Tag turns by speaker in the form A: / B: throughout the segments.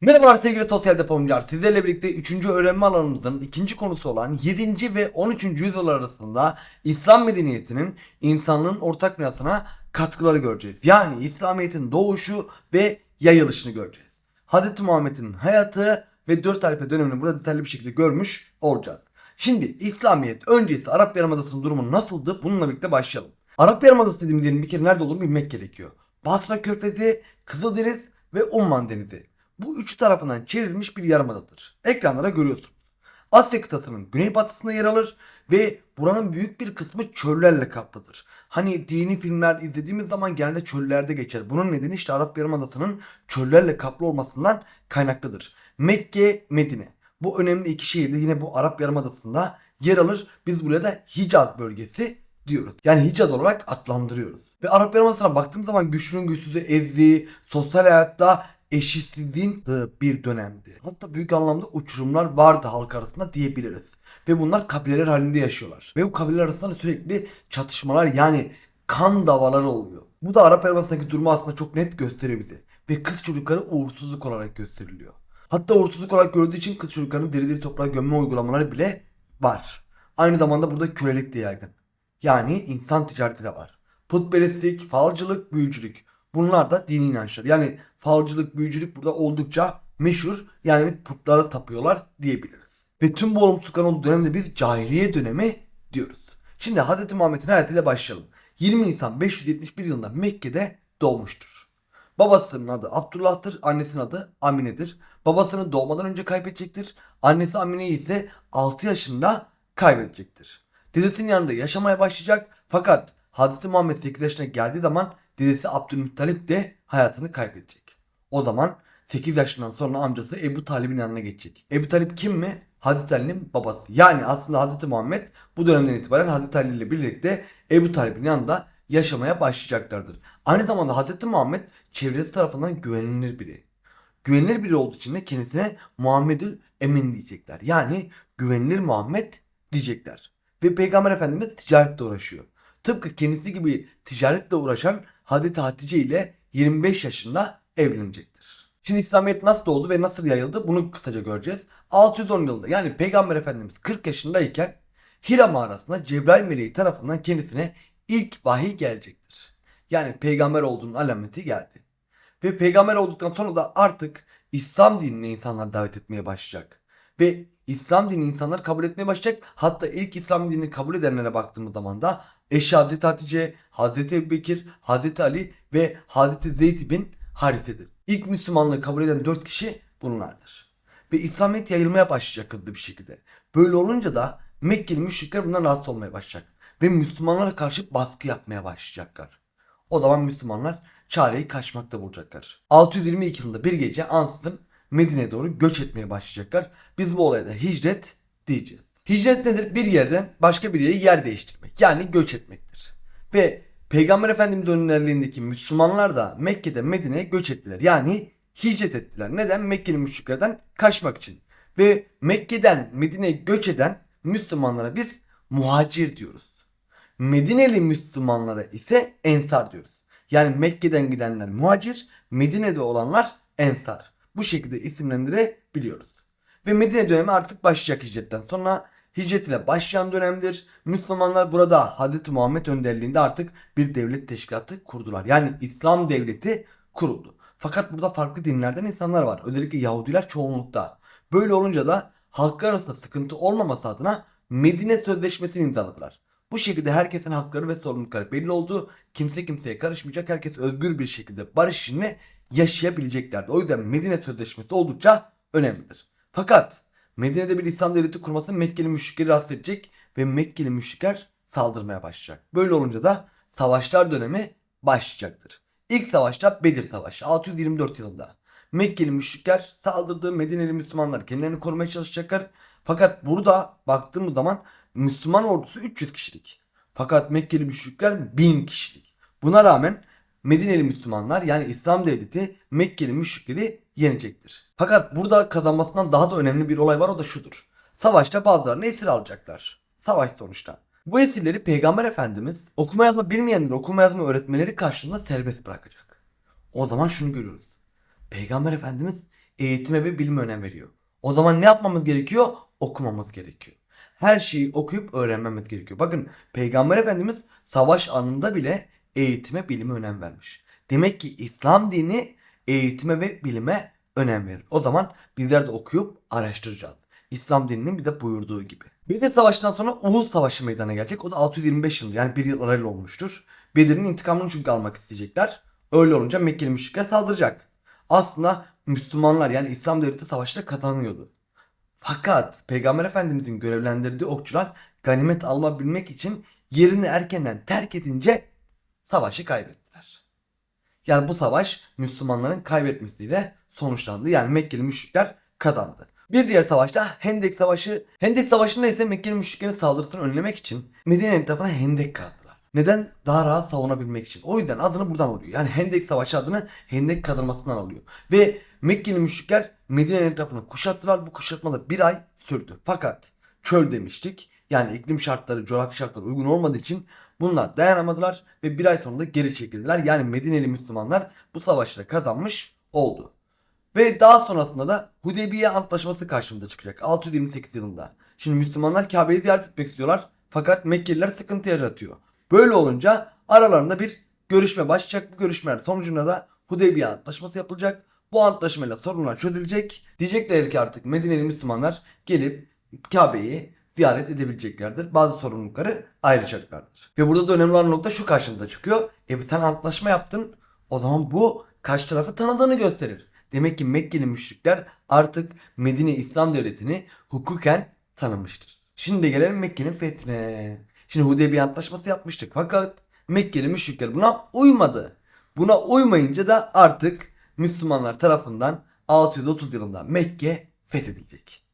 A: Merhaba sevgili sosyal depomcular. Sizlerle birlikte 3. öğrenme alanımızın ikinci konusu olan 7. ve 13. yüzyıl arasında İslam medeniyetinin insanlığın ortak mirasına katkıları göreceğiz. Yani İslamiyet'in doğuşu ve yayılışını göreceğiz. Hz. Muhammed'in hayatı ve 4 halife dönemini burada detaylı bir şekilde görmüş olacağız. Şimdi İslamiyet öncesi Arap Yarımadası'nın durumu nasıldı? Bununla birlikte başlayalım. Arap Yarımadası dediğimiz yerin bir kere nerede olduğunu bilmek gerekiyor. Basra Körfezi, Kızıldeniz ve Umman Denizi. Bu üçü tarafından çevrilmiş bir yarımadadır. Ekranlara görüyorsunuz. Asya kıtasının güneybatısında yer alır ve buranın büyük bir kısmı çöllerle kaplıdır. Hani dini filmler izlediğimiz zaman genelde çöllerde geçer. Bunun nedeni işte Arap Yarımadası'nın çöllerle kaplı olmasından kaynaklıdır. Mekke, Medine. Bu önemli iki şehir de yine bu Arap Yarımadası'nda yer alır. Biz buraya da Hicaz bölgesi diyoruz. Yani Hicaz olarak adlandırıyoruz. Ve Arap Yarımadası'na baktığım zaman güçlünün güçsüzü ezdiği, sosyal hayatta eşitsizliğin bir dönemdi. Hatta büyük anlamda uçurumlar vardı halk arasında diyebiliriz. Ve bunlar kabileler halinde yaşıyorlar. Ve bu kabileler arasında sürekli çatışmalar yani kan davaları oluyor. Bu da Arap Yarımadası'ndaki durumu aslında çok net gösteriyor bize. Ve kız çocukları uğursuzluk olarak gösteriliyor. Hatta uğursuzluk olarak gördüğü için kız çocuklarını diri diri toprağa gömme uygulamaları bile var. Aynı zamanda burada kölelik de yaygın. Yani insan ticareti de var. Putperestlik, falcılık, büyücülük. Bunlar da dini inançlar. Yani falcılık, büyücülük burada oldukça meşhur. Yani putlara tapıyorlar diyebiliriz. Ve tüm bu olumsuzlukların olduğu dönemde biz cahiliye dönemi diyoruz. Şimdi Hz. Muhammed'in hayatıyla başlayalım. 20 Nisan 571 yılında Mekke'de doğmuştur. Babasının adı Abdullah'tır, annesinin adı Amine'dir. Babasını doğmadan önce kaybedecektir. Annesi Amine'yi ise 6 yaşında kaybedecektir. Dedesinin yanında yaşamaya başlayacak fakat Hz. Muhammed 8 yaşına geldiği zaman dedesi Abdülmuttalip de hayatını kaybedecek. O zaman 8 yaşından sonra amcası Ebu Talib'in yanına geçecek. Ebu Talip kim mi? Hazreti Ali'nin babası. Yani aslında Hazreti Muhammed bu dönemden itibaren Hazreti Ali ile birlikte Ebu Talib'in yanında yaşamaya başlayacaklardır. Aynı zamanda Hazreti Muhammed çevresi tarafından güvenilir biri. Güvenilir biri olduğu için de kendisine Muhammedül Emin diyecekler. Yani güvenilir Muhammed diyecekler. Ve Peygamber Efendimiz ticaretle uğraşıyor. Tıpkı kendisi gibi ticaretle uğraşan Hazreti Hatice ile 25 yaşında evlenecektir. Şimdi İslamiyet nasıl doğdu ve nasıl yayıldı bunu kısaca göreceğiz. 610 yılında yani Peygamber Efendimiz 40 yaşındayken Hira mağarasında Cebrail meleği tarafından kendisine ilk vahiy gelecektir. Yani peygamber olduğunun alameti geldi. Ve peygamber olduktan sonra da artık İslam dinine insanlar davet etmeye başlayacak. Ve İslam dini insanlar kabul etmeye başlayacak. Hatta ilk İslam dinini kabul edenlere baktığımız zaman da eşi Hazreti Hatice, Hazreti Ebubekir, Hazreti Ali ve Hazreti Zeyd bin Harise'dir. İlk Müslümanlığı kabul eden dört kişi bunlardır. Ve İslamiyet yayılmaya başlayacak hızlı bir şekilde. Böyle olunca da Mekkeli müşrikler bundan rahatsız olmaya başlayacak. Ve Müslümanlara karşı baskı yapmaya başlayacaklar. O zaman Müslümanlar çareyi kaçmakta bulacaklar. 622 yılında bir gece ansızın Medine'ye doğru göç etmeye başlayacaklar. Biz bu olaya da hicret diyeceğiz. Hicret nedir? Bir yerden başka bir yere yer değiştirmek. Yani göç etmektir. Ve Peygamber Efendimiz önderliğindeki Müslümanlar da Mekke'de Medine'ye göç ettiler. Yani hicret ettiler. Neden? Mekkeli müşriklerden kaçmak için. Ve Mekke'den Medine'ye göç eden Müslümanlara biz muhacir diyoruz. Medineli Müslümanlara ise ensar diyoruz. Yani Mekke'den gidenler muhacir, Medine'de olanlar ensar. Bu şekilde isimlendirebiliyoruz. Ve Medine dönemi artık başlayacak hicretten sonra hicret ile başlayan dönemdir. Müslümanlar burada Hz. Muhammed önderliğinde artık bir devlet teşkilatı kurdular. Yani İslam devleti kuruldu. Fakat burada farklı dinlerden insanlar var. Özellikle Yahudiler çoğunlukta. Böyle olunca da halklar arasında sıkıntı olmaması adına Medine Sözleşmesi'ni imzaladılar. Bu şekilde herkesin hakları ve sorumlulukları belli oldu. Kimse kimseye karışmayacak. Herkes özgür bir şekilde barış içinde yaşayabileceklerdi. O yüzden Medine Sözleşmesi oldukça önemlidir. Fakat Medine'de bir İslam devleti kurması Mekkeli müşrikleri rahatsız edecek ve Mekkeli müşrikler saldırmaya başlayacak. Böyle olunca da savaşlar dönemi başlayacaktır. İlk savaşta Bedir Savaşı 624 yılında. Mekkeli müşrikler saldırdı. Medineli Müslümanlar kendilerini korumaya çalışacaklar. Fakat burada baktığımız zaman Müslüman ordusu 300 kişilik. Fakat Mekkeli müşrikler 1000 kişilik. Buna rağmen Medineli Müslümanlar yani İslam devleti Mekkeli müşrikleri yenecektir. Fakat burada kazanmasından daha da önemli bir olay var o da şudur. Savaşta bazılarını esir alacaklar. Savaş sonuçta. Bu esirleri Peygamber Efendimiz okuma yazma bilmeyenleri okuma yazma öğretmeleri karşılığında serbest bırakacak. O zaman şunu görüyoruz. Peygamber Efendimiz eğitime ve bilime önem veriyor. O zaman ne yapmamız gerekiyor? Okumamız gerekiyor. Her şeyi okuyup öğrenmemiz gerekiyor. Bakın Peygamber Efendimiz savaş anında bile eğitime, bilime önem vermiş. Demek ki İslam dini eğitime ve bilime önem verir. O zaman bizler de okuyup araştıracağız. İslam dininin bize buyurduğu gibi. Bedir Savaşı'ndan sonra Uhud Savaşı meydana gelecek. O da 625 yılında yani bir yıl arayla olmuştur. Bedir'in intikamını çünkü almak isteyecekler. Öyle olunca Mekkeli müşrikler saldıracak. Aslında Müslümanlar yani İslam devleti savaşta kazanıyordu. Fakat Peygamber Efendimizin görevlendirdiği okçular ganimet alabilmek için yerini erkenden terk edince savaşı kaybettiler. Yani bu savaş Müslümanların kaybetmesiyle sonuçlandı. Yani Mekkeli müşrikler kazandı. Bir diğer savaşta Hendek Savaşı. Hendek Savaşı'nda ise Mekkeli müşriklerin saldırısını önlemek için Medine'nin etrafına hendek kazdılar. Neden? Daha rahat savunabilmek için. O yüzden adını buradan alıyor. Yani Hendek Savaşı adını Hendek kazılmasından alıyor. Ve Mekkeli müşrikler Medine'nin etrafını kuşattılar. Bu kuşatma da bir ay sürdü. Fakat çöl demiştik. Yani iklim şartları, coğrafi şartları uygun olmadığı için bunlar dayanamadılar ve bir ay sonunda geri çekildiler. Yani Medineli Müslümanlar bu savaşta kazanmış oldu. Ve daha sonrasında da Hudeybiye Antlaşması karşımıza çıkacak 628 yılında. Şimdi Müslümanlar Kabe'yi ziyaret etmek istiyorlar fakat Mekkeliler sıkıntı yaratıyor. Böyle olunca aralarında bir görüşme başlayacak. Bu görüşmeler sonucunda da Hudeybiye Antlaşması yapılacak. Bu antlaşmayla sorunlar çözülecek. Diyecekler ki artık Medineli Müslümanlar gelip Kabe'yi ziyaret edebileceklerdir. Bazı sorumlulukları ayrılacaklardır. Ve burada da önemli olan nokta şu karşımıza çıkıyor. E sen antlaşma yaptın. O zaman bu karşı tarafı tanıdığını gösterir. Demek ki Mekkeli müşrikler artık Medine İslam Devleti'ni hukuken tanımıştır. Şimdi de gelelim Mekke'nin fethine. Şimdi Hudeybiye Antlaşması yapmıştık fakat Mekkeli müşrikler buna uymadı. Buna uymayınca da artık Müslümanlar tarafından 630 yılında Mekke fethedilecek.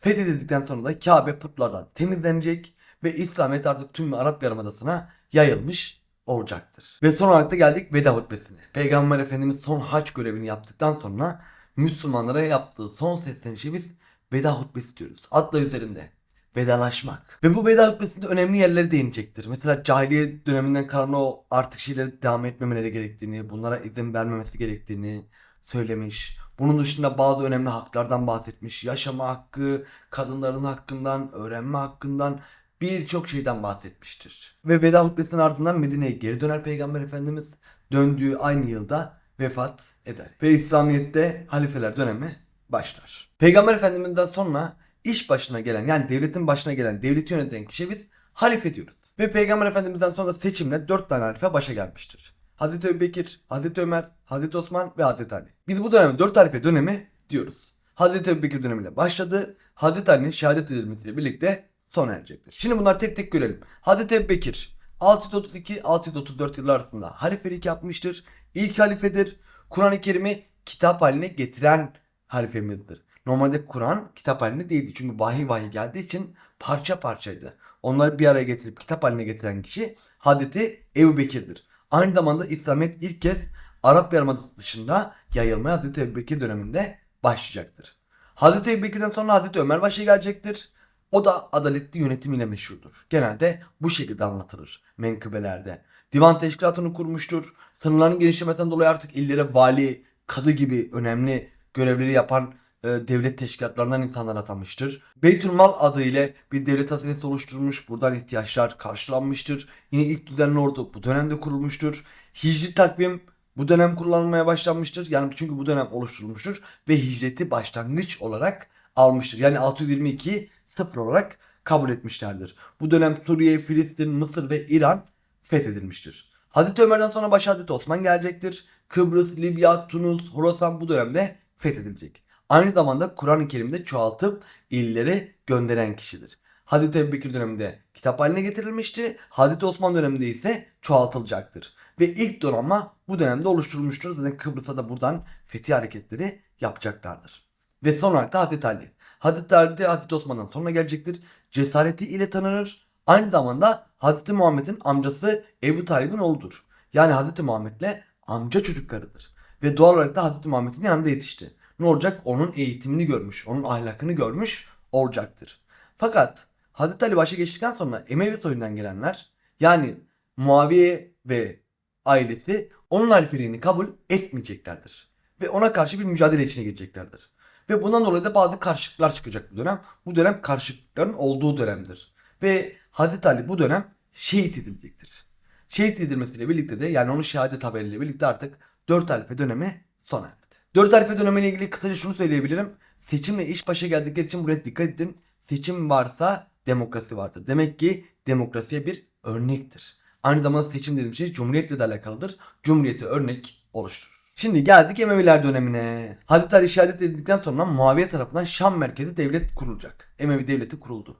A: Fethedildikten sonra da Kabe putlardan temizlenecek ve İslamiyet artık tüm Arap Yarımadası'na yayılmış olacaktır. Ve son olarak da geldik veda hutbesine. Peygamber Efendimiz son hac görevini yaptıktan sonra Müslümanlara yaptığı son seslenişi biz veda hutbesi diyoruz. Adla üzerinde vedalaşmak. Ve bu veda hutbesinde önemli yerlere değinecektir. Mesela cahiliye döneminden kalan o artık şeyleri devam etmemeleri gerektiğini, bunlara izin vermemesi gerektiğini söylemiş. Bunun dışında bazı önemli haklardan bahsetmiş. Yaşama hakkı, kadınların hakkından, öğrenme hakkından birçok şeyden bahsetmiştir. Ve veda hutbesinin ardından Medine'ye geri döner Peygamber Efendimiz. Döndüğü aynı yılda vefat eder. Ve İslamiyet'te halifeler dönemi başlar. Peygamber Efendimiz'den sonra iş başına gelen yani devletin başına gelen devleti yöneten kişi biz halife diyoruz. Ve Peygamber Efendimiz'den sonra seçimle 4 tane halife başa gelmiştir. Hazreti Ebubekir, Hazreti Ömer, Hazreti Osman ve Hazreti Ali. Biz bu dönemi 4 halife dönemi diyoruz. Hazreti Ebubekir dönemiyle başladı. Hazreti Ali'nin şehadet edilmesiyle birlikte sona erecektir. Şimdi bunları tek tek görelim. Hazreti Ebubekir 632-634 yıllar arasında halifelik yapmıştır. İlk halifedir. Kur'an-ı Kerim'i kitap haline getiren halifemizdir. Normalde Kur'an kitap halinde değildi. Çünkü vahiy vahiy geldiği için parça parçaydı. Onları bir araya getirip kitap haline getiren kişi Hazreti Ebu Bekir'dir. Aynı zamanda İslamiyet ilk kez Arap Yarımadası dışında yayılmaya Hazreti Ebu Bekir döneminde başlayacaktır. Hazreti Ebu Bekir'den sonra Hazreti Ömer başa gelecektir. O da adaletli yönetimiyle meşhurdur. Genelde bu şekilde anlatılır menkıbelerde. Divan teşkilatını kurmuştur. Sınırların genişlemesinden dolayı artık illere vali, kadı gibi önemli görevleri yapan e, devlet teşkilatlarından insanlar atamıştır. Beytülmal adı ile bir devlet hazinesi oluşturmuş. Buradan ihtiyaçlar karşılanmıştır. Yine ilk düzenli ordu bu dönemde kurulmuştur. Hicri takvim bu dönem kullanılmaya başlanmıştır. Yani çünkü bu dönem oluşturulmuştur ve hicreti başlangıç olarak almıştır. Yani 622 sıfır olarak kabul etmişlerdir. Bu dönem Suriye, Filistin, Mısır ve İran fethedilmiştir. Hazreti Ömer'den sonra baş Hazreti Osman gelecektir. Kıbrıs, Libya, Tunus, Horasan bu dönemde fethedilecek. Aynı zamanda Kur'an-ı Kerim'de çoğaltıp illere gönderen kişidir. Hazreti Ebubekir döneminde kitap haline getirilmişti. Hazreti Osman döneminde ise çoğaltılacaktır. Ve ilk donanma bu dönemde oluşturulmuştur. Zaten Kıbrıs'a da buradan fethi hareketleri yapacaklardır. Ve son olarak da Hazreti Ali. Hazreti Ali de Hazreti Osman'dan sonra gelecektir. Cesareti ile tanınır. Aynı zamanda Hazreti Muhammed'in amcası Ebu Talib'in oğludur. Yani Hazreti Muhammed'le amca çocuklarıdır. Ve doğal olarak da Hazreti Muhammed'in yanında yetişti. Ne olacak? Onun eğitimini görmüş, onun ahlakını görmüş olacaktır. Fakat Hazreti Ali başa geçtikten sonra Emevi soyundan gelenler yani Muaviye ve ailesi onun halifeliğini kabul etmeyeceklerdir. ve ona karşı bir mücadele içine gireceklerdir. Ve bundan dolayı da bazı karşılıklar çıkacak bu dönem. Bu dönem karşılıkların olduğu dönemdir. Ve Hazreti Ali bu dönem şehit edilecektir. Şehit edilmesiyle birlikte de yani onun şehadet haberiyle birlikte artık 4 halife dönemi sona erdi. 4 halife dönemiyle ilgili kısaca şunu söyleyebilirim. Seçimle iş başa geldikleri için buraya dikkat edin. Seçim varsa demokrasi vardır. Demek ki demokrasiye bir örnektir. Aynı zamanda seçim dediğim şey cumhuriyetle de alakalıdır. Cumhuriyeti örnek oluşturur. Şimdi geldik Emeviler dönemine. Hazreti Ali şehadet edildikten sonra Muaviye tarafından Şam merkezi devlet kurulacak. Emevi devleti kuruldu.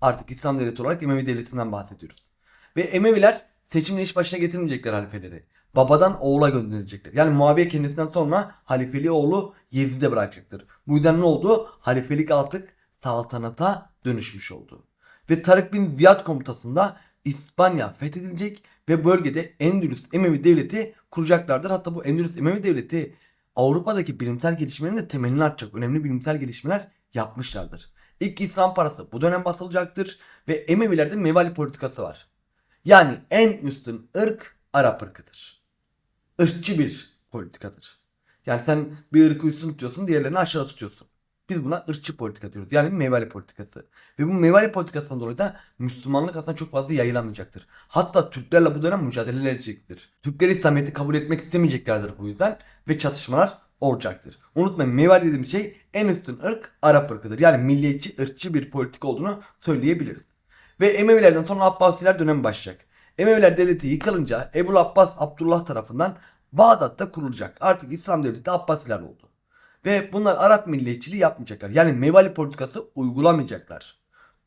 A: Artık İslam devleti olarak Emevi devletinden bahsediyoruz. Ve Emeviler seçimle iş başına getirmeyecekler halifeleri. Babadan oğula gönderilecekler. Yani Muaviye kendisinden sonra halifeliği oğlu Yezid'e bırakacaktır. Bu yüzden ne oldu? Halifelik artık saltanata dönüşmüş oldu. Ve Tarık bin Ziyad komutasında İspanya fethedilecek ve bölgede Endülüs Emevi devleti kuracaklardır. Hatta bu Endülüs Emevi devleti Avrupa'daki bilimsel gelişmelerin de temelini atacak önemli bilimsel gelişmeler yapmışlardır. İlk İslam parası bu dönem basılacaktır ve Emevilerde mevali politikası var. Yani en üstün ırk Arap ırkıdır. Irkçı bir politikadır. Yani sen bir ırkı üstün tutuyorsun diğerlerini aşağı tutuyorsun. Biz buna ırkçı politika diyoruz. Yani mevali politikası. Ve bu mevali politikasından dolayı da Müslümanlık aslında çok fazla yayılamayacaktır. Hatta Türklerle bu dönem mücadele edecektir. Türkler İslamiyet'i kabul etmek istemeyeceklerdir bu yüzden ve çatışmalar olacaktır. Unutmayın mevali dediğim şey en üstün ırk Arap ırkıdır. Yani milliyetçi, ırkçı bir politik olduğunu söyleyebiliriz. Ve Emevilerden sonra Abbasiler dönemi başlayacak. Emeviler devleti yıkılınca Ebu Abbas Abdullah tarafından Bağdat'ta kurulacak. Artık İslam devleti Abbasiler oldu. Ve bunlar Arap milliyetçiliği yapmayacaklar. Yani mevali politikası uygulamayacaklar.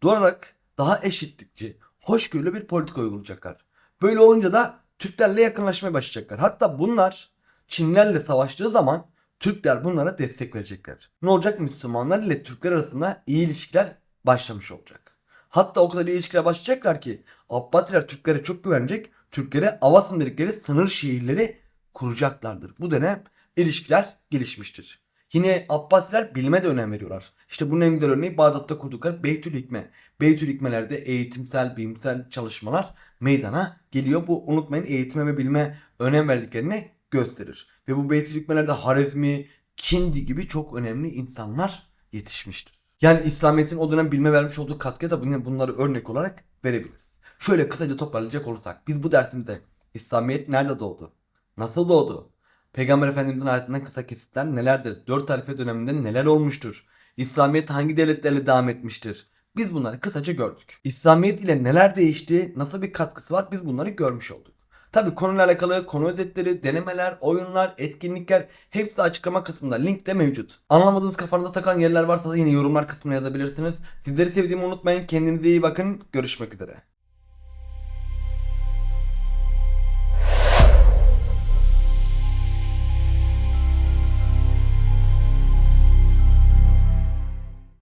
A: Durarak daha eşitlikçi, hoşgörülü bir politika uygulayacaklar. Böyle olunca da Türklerle yakınlaşmaya başlayacaklar. Hatta bunlar Çinlerle savaştığı zaman Türkler bunlara destek verecekler. Ne olacak? Müslümanlar ile Türkler arasında iyi ilişkiler başlamış olacak. Hatta o kadar iyi ilişkiler başlayacaklar ki Abbasiler Türklere çok güvenecek. Türklere Avasım dedikleri sınır şehirleri kuracaklardır. Bu dönem ilişkiler gelişmiştir. Yine Abbasiler bilime de önem veriyorlar. İşte bunun en güzel örneği Bağdat'ta kurdukları Beytül Hikme. Beytül Hikmelerde eğitimsel, bilimsel çalışmalar meydana geliyor. Bu unutmayın eğitime ve bilime önem verdiklerini gösterir. Ve bu Beytül Hikmelerde Harezmi, Kindi gibi çok önemli insanlar yetişmiştir. Yani İslamiyet'in o dönem bilme vermiş olduğu katkıya da bunları örnek olarak verebiliriz. Şöyle kısaca toparlayacak olursak biz bu dersimizde İslamiyet nerede doğdu? Nasıl doğdu? Peygamber Efendimizin hayatından kısa kesitler nelerdir? Dört tarife döneminde neler olmuştur? İslamiyet hangi devletlerle devam etmiştir? Biz bunları kısaca gördük. İslamiyet ile neler değişti, nasıl bir katkısı var biz bunları görmüş olduk. Tabi konuyla alakalı konu özetleri, denemeler, oyunlar, etkinlikler hepsi açıklama kısmında linkte mevcut. Anlamadığınız kafanıza takan yerler varsa da yine yorumlar kısmına yazabilirsiniz. Sizleri sevdiğimi unutmayın. Kendinize iyi bakın. Görüşmek üzere.